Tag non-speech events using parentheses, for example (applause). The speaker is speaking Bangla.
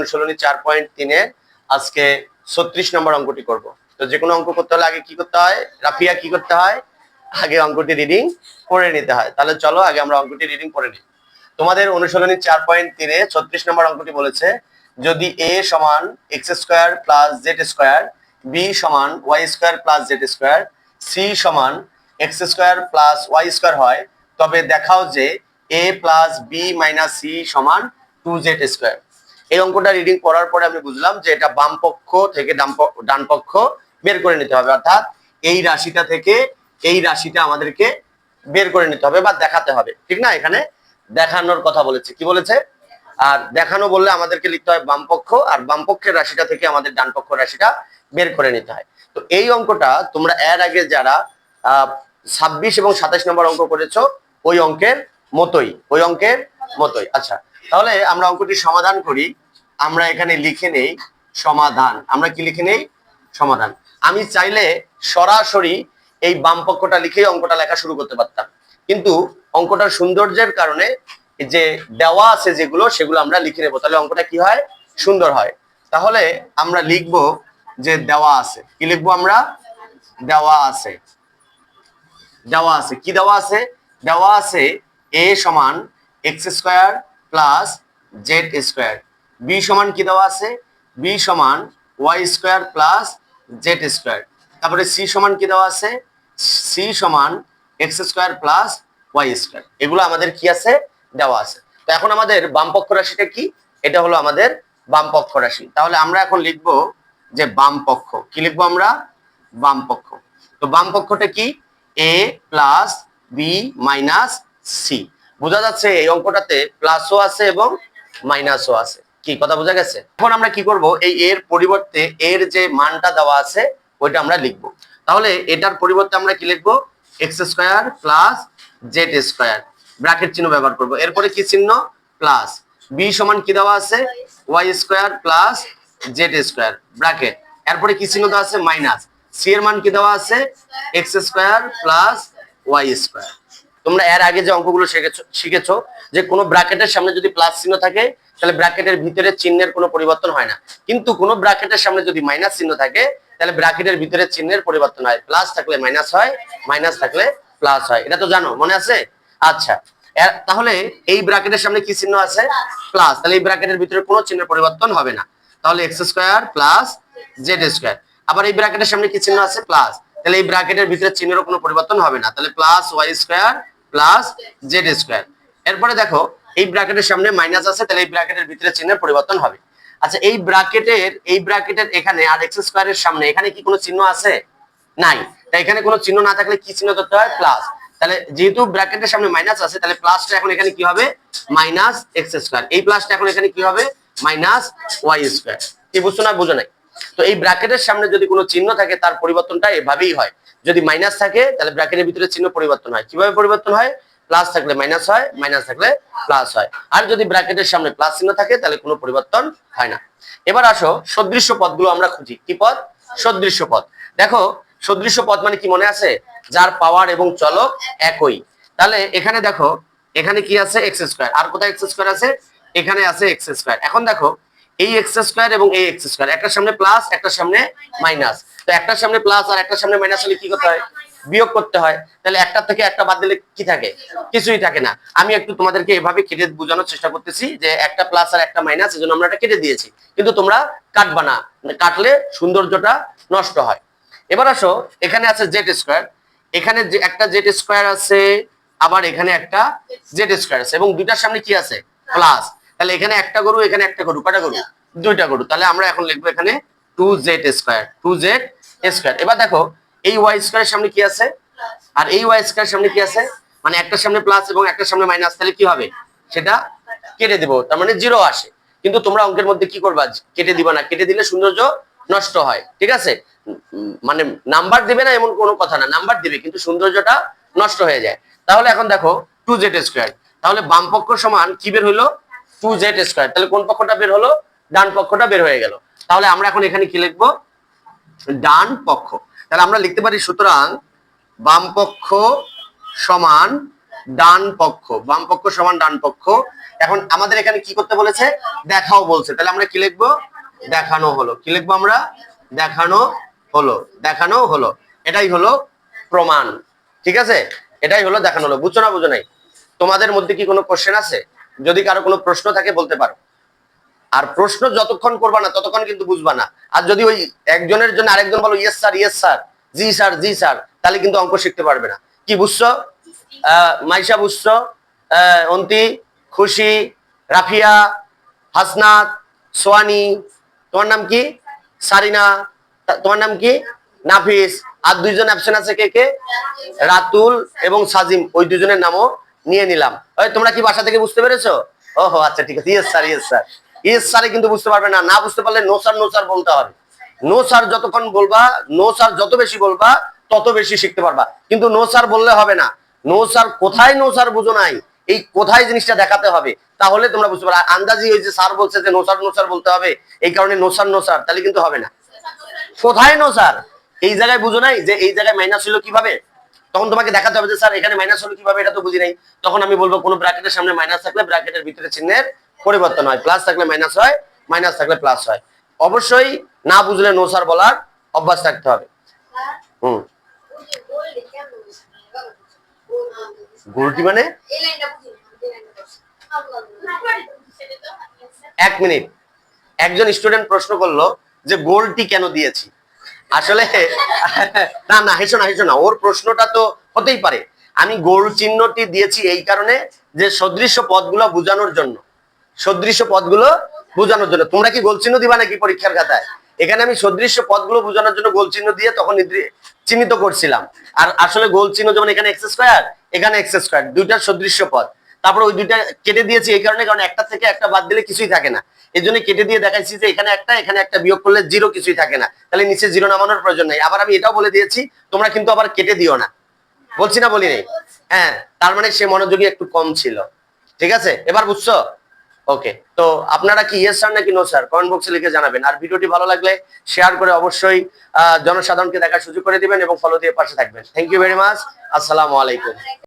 অনুশীলনী চার পয়েন্ট তিনে আজকে ছত্রিশ নম্বর অঙ্কটি করব। তো যে কোনো অঙ্ক করতে হলে আগে কি করতে হয়? রাফিয়া কি করতে হয়? আগে অঙ্কটি রিডিং করে নিতে হয়। তাহলে চলো আগে আমরা অঙ্কটি রিডিং করে নিই। তোমাদের অনুশীলনী চার পয়েন্ট তিনে ছত্রিশ নম্বর অঙ্কটি বলেছে, যদি এ সমান X square plus Z square B সমান Y square plus Z square C সমান X square plus Y square হয়, তবে দেখাও যে A plus B minus C সমান টু জেড স্কোয়ার এই অঙ্কটা রিডিং করার পরে আমি বুঝলাম যে এটা বাম পক্ষ থেকে ডান পক্ষ বের করে নিতে হবে। অর্থাৎ এই রাশিটা থেকে এই রাশিটা আমাদেরকে বের করে নিতে হবে বা দেখাতে হবে। ঠিক না? এখানে দেখানোর কথা বলেছে। কি বলেছে? আর দেখানো বললে আমাদেরকে লিখতে হয় বামপক্ষ আর বামপক্ষের রাশিটা থেকে আমাদের ডান পক্ষ রাশিটা বের করে নিতে হয়। তো এই অঙ্কটা তোমরা এর আগে যারা ছাব্বিশ এবং সাতাশ নম্বর অঙ্ক করেছ, ওই অঙ্কের মতোই, ওই অঙ্কের মতোই। আচ্ছা তাহলে আমরা অঙ্কটি সমাধান করি। আমরা এখানে লিখে নেই সমাধান। আমরা কি লিখে নেই? সমাধান। আমি চাইলে সরাসরি এই বাম পক্ষটা লিখেই অঙ্কটা লেখা শুরু করতে পারতাম। কিন্তু অঙ্কটার সৌন্দর্যের কারণে যে দেওয়া আছে যেগুলো, সেগুলো আমরা লিখে নেব। তাহলে অঙ্কটা কি হয়? সুন্দর হয়। তাহলে আমরা লিখব যে দেওয়া আছে। কি লিখব আমরা? দেওয়া আছে। দেওয়া আছে। কি দেওয়া আছে? দেওয়া আছে এ সমান X square plus Z square B সমান কি দেওয়া আছে? বি সমান Y square plus Z square তারপরে সি সমান কি দেওয়া আছে? সি সমান X square plus Y square এগুলো আমাদের কি আছে? দেওয়া আছে। তো এখন আমাদের বামপক্ষ রাশিটা কি? এটা হলো আমাদের বামপক্ষ রাশি। তাহলে আমরা এখন লিখব যে বাম পক্ষ। কি লিখব আমরা? বাম পক্ষ। তো বাম পক্ষটা কি? A plus B minus C বোঝা যাচ্ছে এই অঙ্কটাতে প্লাসও আছে এবং মাইনাসও আছে। কি, কথা বোঝা গেছে? এখন আমরা কি করব? এই এর পরিবর্তে এর যে মানটা দেওয়া আছে, ওইটা আমরা লিখব। তাহলে এটার পরিবর্তে আমরা কি লিখব? X square plus Z square. Bracket চিহ্ন ব্যবহার করব। এরপরে কি চিহ্ন? প্লাস। বি সমান কি দেওয়া আছে? Y square plus Z square. Bracket. এরপরে কি চিহ্ন দেওয়া আছে? মাইনাস। সি এর মান কি দেওয়া আছে? X square plus Y square. তোমরা এর আগে যে অঙ্কগুলো শিখেছো শিখেছো, যে কোনো ব্র্যাকেটের সামনে যদি প্লাস চিহ্ন থাকে তাহলে ব্র্যাকেটের ভিতরে চিহ্নের কোনো পরিবর্তন হয় না। কিন্তু কোনো ব্র্যাকেটের সামনে যদি মাইনাস চিহ্ন থাকে, তাহলে ব্র্যাকেটের ভিতরে চিহ্নের পরিবর্তন হয়। প্লাস থাকলে মাইনাস হয়, মাইনাস থাকলে প্লাস হয়। এটা তো জানো, মনে আছে? আচ্ছা তাহলে এই ব্র্যাকেটের সামনে কি চিহ্ন আছে? প্লাস। তাহলে এই ব্র্যাকেটের ভিতরে কোনো চিহ্নের পরিবর্তন হবে না। তাহলে X square plus Z square. আবার এই ব্র্যাকেটের সামনে কি চিহ্ন আছে? প্লাস। তাহলে এই ব্র্যাকেটের ভিতরে চিহ্নেরও কোনো পরিবর্তন হবে না। তাহলে plus Y square plus Z square. এরপরে দেখো এই ব্র্যাকেটের সামনে মাইনাস আছে, তাহলে এই ব্র্যাকেটের ভিতরে চিহ্নের পরিবর্তন হবে। আচ্ছা এই ব্র্যাকেটের এই ব্র্যাকেটের এখানে আর এক্স স্কোয়ারের সামনে, এখানে কি কোনো চিহ্ন আছে? নাই। তাই এখানে কোনো চিহ্ন না থাকলে কি চিহ্ন ধরতে হয়? প্লাস তাহলে যেহেতু ব্র্যাকেটের সামনে মাইনাস আছে, তাহলে প্লাসটা এখন এখানে কি হবে? মাইনাস এক্স স্কোয়ার এই প্লাসটা এখন এখানে কি হবে? মাইনাস ওয়াই স্কোয়ার কি বুঝছ না বুঝো নাই? তো এই ব্র্যাকেটের সামনে যদি কোনো চিহ্ন থাকে, তার পরিবর্তনটা এভাবেই হয়। যদি মাইনাস থাকে, তাহলে ব্র্যাকেটের ভিতরে চিহ্ন পরিবর্তন হয়। কীভাবে পরিবর্তন হয়? প্লাস থাকলে মাইনাস হয়, মাইনাস থাকলে প্লাস হয়। আর যদি ব্র্যাকেটের সামনে প্লাস চিহ্ন থাকে, তাহলে কোনো পরিবর্তন হয় না। এবার আসো সদৃশ্য পদগুলো আমরা খুঁজি। কি পদ? সদৃশ্য পদ। দেখো সদৃশ্য পদ মানে কি মনে আছে? যার পাওয়ার এবং চলক একই। তাহলে এখানে দেখো, এখানে কি আছে? X square. আর কোথায় এক্স স্কোয়ার আছে? এখানে আছে এক্স স্কোয়ার। এখন দেখো, এই এক্স স্কোয়ার এবং এই এক্স স্কোয়ার, একটার সামনে প্লাস, একটার সামনে মাইনাস। তো একটার সামনে প্লাস আর একটার সামনে মাইনাস হলে কি করতে হয়? বিয়োগ করতে হয়, তাহলে একটা থেকে একটা বাদ দিলে কি থাকে? কিছুই থাকে না। আমি একটু তোমাদেরকে এভাবে কেটে বোঝানোর চেষ্টা করতেছি যে একটা প্লাস আর একটা মাইনাস এজন্য আমরা এটা কেটে দিয়েছি। কিন্তু তোমরা কাটবা না। কাটলে সৌন্দর্যটা নষ্ট হয়। এবার আসো, এখানে আছে জেড স্কোয়ার এখানে যে একটা জেড স্কোয়ার আছে, আবার এখানে একটা জেড স্কোয়ার আছে। এবং দুইটার সামনে কি আছে? প্লাস তাহলে এখানে একটা গরু, এখানে একটা গরু কটা গরু? দুইটা গরু। তাহলে আমরা এখন লিখব এখানে two Z square two Z square এবার দেখো এই ওয়াই স্কোয়ারের সামনে কি আছে? আর এই ওয়াই স্কোয়ারের সামনে কি আছে? মানে একটার সামনে প্লাস এবং একটার সামনে মাইনাস তাহলে কি হবে? সেটা কেটে দিব, তার মানে জিরো আসে। কিন্তু তোমরা অঙ্কের মধ্যে কি করবা? কেটে দিবা না, কেটে দিলে সৌন্দর্য নষ্ট হয়, ঠিক আছে? মানে নাম্বার দিবে না এমন কোনো কথা না নাম্বার দিবে, কিন্তু সৌন্দর্যটা নষ্ট হয়ে যায়। তাহলে এখন দেখো টু জেড স্কোয়ার তাহলে বাম পক্ষ সমান কি বের হইল? টু জেড স্কোয়ার তাহলে কোন পক্ষটা বের হলো? ডান পক্ষটা বের হয়ে গেল। তাহলে আমরা এখন এখানে কি লিখব? ডান পক্ষ। তাহলে আমরা লিখতে পারি সুতরাং বাম পক্ষ সমান ডান পক্ষ, বাম পক্ষ সমান ডান পক্ষ। এখন আমাদের এখানে কি করতে বলেছে? দেখাও বলছে। তাহলে আমরা কি লিখব? দেখানো হলো। কি লিখব আমরা? দেখানো হলো। দেখানো হলো। এটাই হলো প্রমাণ। ঠিক আছে? এটাই হলো দেখানো হলো। বুঝছ না, বুঝো নাই? তোমাদের মধ্যে কি কোনো কোশ্চেন আছে? যদি কারও কোনো প্রশ্ন থাকে, বলতে পারো। আর প্রশ্ন যতক্ষণ করবা না, ততক্ষণ কিন্তু বুঝবা না। আর যদি ওই একজনের জন্য আরেকজন বলো ইয়েস স্যার ইয়েস স্যার জি স্যার জি স্যার তাহলে কিন্তু অঙ্ক শিখতে পারবে না। কি বুঝছ? মাইশা বুঝছ? অন্তি, খুশি, রাফিয়া, হাসনাত, সোয়ানি, তোমার নাম কি? সারিনা তোমার নাম কি? নাফিস। আর দুইজন অ্যাবসেন্ট আছে কে কে? রাতুল এবং সাজিম। ওই দুজনের নামও নিয়ে নিলাম। ওই, তোমরা কি বাসা থেকে বুঝতে পেরেছ? ওহো আচ্ছা ঠিক আছে। Yes sir yes sir yes স্যারে কিন্তু বুঝতে পারবে না। না বুঝতে পারলে নো স্যার নো স্যার বলতে হবে। নো স্যার যতক্ষণ বলবা নো স্যার যত বেশি বলবা, তত বেশি শিখতে পারবা। কিন্তু নো স্যার বললে হবে না। নো স্যার কোথায় নো স্যার বুঝো নাই? এই কোথায় জিনিসটা দেখাতে হবে? তাহলে তোমরা বুঝতে পারো আন্দাজি ওই যে স্যার বলছে যে নো স্যার নো স্যার বলতে হবে, এই কারণে নো স্যার নো স্যার তাহলে কিন্তু হবে না। কোথায় নো স্যার এই জায়গায় বুঝো নাই যে এই জায়গায় মাইনাস হলো কীভাবে? তখন তোমাকে দেখাতে হবে যে স্যার এখানে মাইনাস হলো কীভাবে? এটা তো বুঝি নাই। তখন আমি বলব, কোনো ব্র্যাকেটের সামনে মাইনাস থাকলে ব্র্যাকেটের ভিতরে চিহ্নের পরিবর্তন হয়। প্লাস থাকলে মাইনাস হয় মাইনাস থাকলে প্লাস হয়। অবশ্যই না বুঝলে নো বলার অভ্যাস থাকতে হবে। হুম। মানে? এক মিনিট। একজন স্টুডেন্ট প্রশ্ন করল যে গোলটি কেন দিয়েছি? আসলে (laughs) না না, হেসো না হেসো না। ওর প্রশ্নটা তো হতেই পারে। আমি গোল চিহ্নটি দিয়েছি এই কারণে যে সদৃশ্য পদগুলো বোঝানোর জন্য। সদৃশ্য পদগুলো বোঝানোর জন্য। তোমরা কি গোল চিহ্ন দিবা নাকি পরীক্ষার খাতায়? এখানে আমি সদৃশ্য পদগুলো বোঝানোর জন্য গোল চিহ্ন দিয়ে তখন চিহ্নিত করছিলাম। আর আসলে গোল চিহ্ন যেমন এখানে এক্স স্কোয়ার এখানে এক্স স্কোয়ার দুইটার সদৃশ্য পদ তারপরে ওই দুইটা কেটে দিয়েছি এই কারণে, কারণ একটা থেকে একটা বাদ দিলে কিছুই থাকে না। এই জন্য কেটে দিয়ে দেখাইছি যে এখানে একটা এখানে একটা বিয়োগ করলে জিরো কিছুই থাকে না। তাহলে নিচে জিরো নামানোর প্রয়োজন নেই। আবার আমি এটাও বলে দিয়েছি, তোমরা কিন্তু আবার কেটে দিও না। বলছি না বলি নাই? হ্যাঁ তার মানে সে মনোযোগী একটু কম ছিল। ঠিক আছে? এবার বুঝছ? ওকে তো আপনারা কি ইয়েস স্যার নাকি নো স্যার কমেন্ট বক্সে লিখে জানাবেন। আর ভিডিওটি ভালো লাগলে শেয়ার করে অবশ্যই জনসাধারণকে দেখার সুযোগ করে দিবেন এবং ফলো দিয়ে পাশে থাকবেন। থ্যাংক ইউ ভেরি মাচ আসসালামু আলাইকুম।